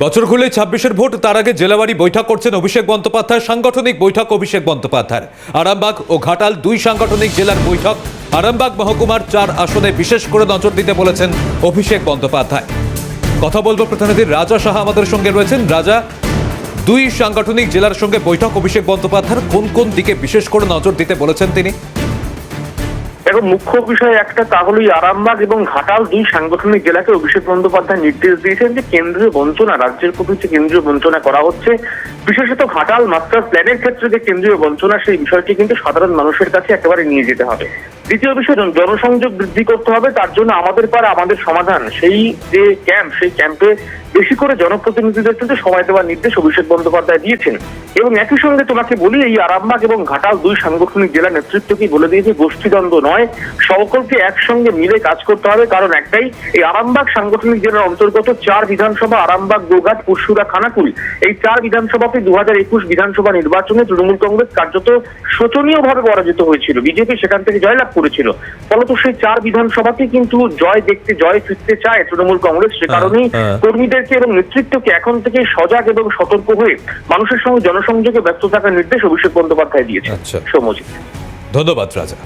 বছর খুলে ছাব্বিশের ভোট, তার আগে জেলাবাড়ি বৈঠক করছেন অভিষেক বন্দ্যোপাধ্যায়, সাংগঠনিক বৈঠক অভিষেক বন্দ্যোপাধ্যায় আরামবাগ ও ঘাটাল দুই সাংগঠনিক জেলার বৈঠক, আরামবাগ মহকুমার চার আসনে বিশেষ করে নজর দিতে বলেছেন অভিষেক বন্দ্যোপাধ্যায়। কথা বলব প্রতিনিধি রাজা সাহা আমাদের সঙ্গে রয়েছেন। রাজা, দুই সাংগঠনিক জেলার সঙ্গে বৈঠক অভিষেক বন্দ্যোপাধ্যায়ের কোন কোন দিকে বিশেষ করে নজর দিতে বলেছেন তিনি? এখন মুখ্য বিষয় একটা, তা হলো আরামবাগ এবং ঘাটাল দুই সাংগঠনিক জেলাকে অভিষেক বন্দ্যোপাধ্যায় নির্দেশ দিয়েছেন যে কেন্দ্রীয় বঞ্চনা, রাজ্যের প্রতি যে কেন্দ্রীয় বঞ্চনা করা হচ্ছে, বিশেষত ঘাটাল মাস্টার প্ল্যানের ক্ষেত্রে যে কেন্দ্রীয় বঞ্চনা, সেই বিষয়টি কিন্তু সাধারণ মানুষের কাছে একেবারে নিয়ে যেতে হবে। দ্বিতীয় বিষয় জনসংযোগ বৃদ্ধি করতে হবে, তার জন্য আমাদের পাড়া আমাদের সমাধান। সেই যে ক্যাম্প সেই ক্যাম্পে বেশি করে জনপ্রতিনিধিদের সাথে সময় দেওয়ার নির্দেশ অভিষেক বন্দ্যোপাধ্যায় দিয়েছেন। এবং একই সঙ্গে তোমাকে বলি এই আরামবাগ এবং ঘাটাল দুই সাংগঠনিক জেলা নেতৃত্বকেই বলে দিয়েছে গোষ্ঠীদ্বন্দ্ব নয়। সকলকে একসঙ্গে মিলে কাজ করতে হবে। কারণ একটাই এই আরামবাগ সাংগঠনিক জেলার অন্তর্গত চার বিধানসভা আরামবাগ গোঘাট পুরসুরা খানাকুল। এই চার বিধানসভাতে দু হাজার একুশ বিধানসভা নির্বাচনে তৃণমূল কংগ্রেস কার্যত শোচনীয়ভাবে পরাজিত হয়েছিল। বিজেপি সেখান থেকে জয়লাভ করেছিল। ফলত সেই চার বিধানসভাতে কিন্তু জয় দেখতে জয় ফিরতে চায় তৃণমূল কংগ্রেস। সে কারণেই হ্যাঁ। কর্মীদেরকে এবং নেতৃত্বকে এখন থেকে সজাগ এবং সতর্ক হয়ে মানুষের সঙ্গে জনসংযোগে ব্যস্ত থাকার নির্দেশ অভিষেক বন্দ্যোপাধ্যায় দিয়েছে আচ্ছা। সৌমজিৎ ধন্যবাদ রাজা।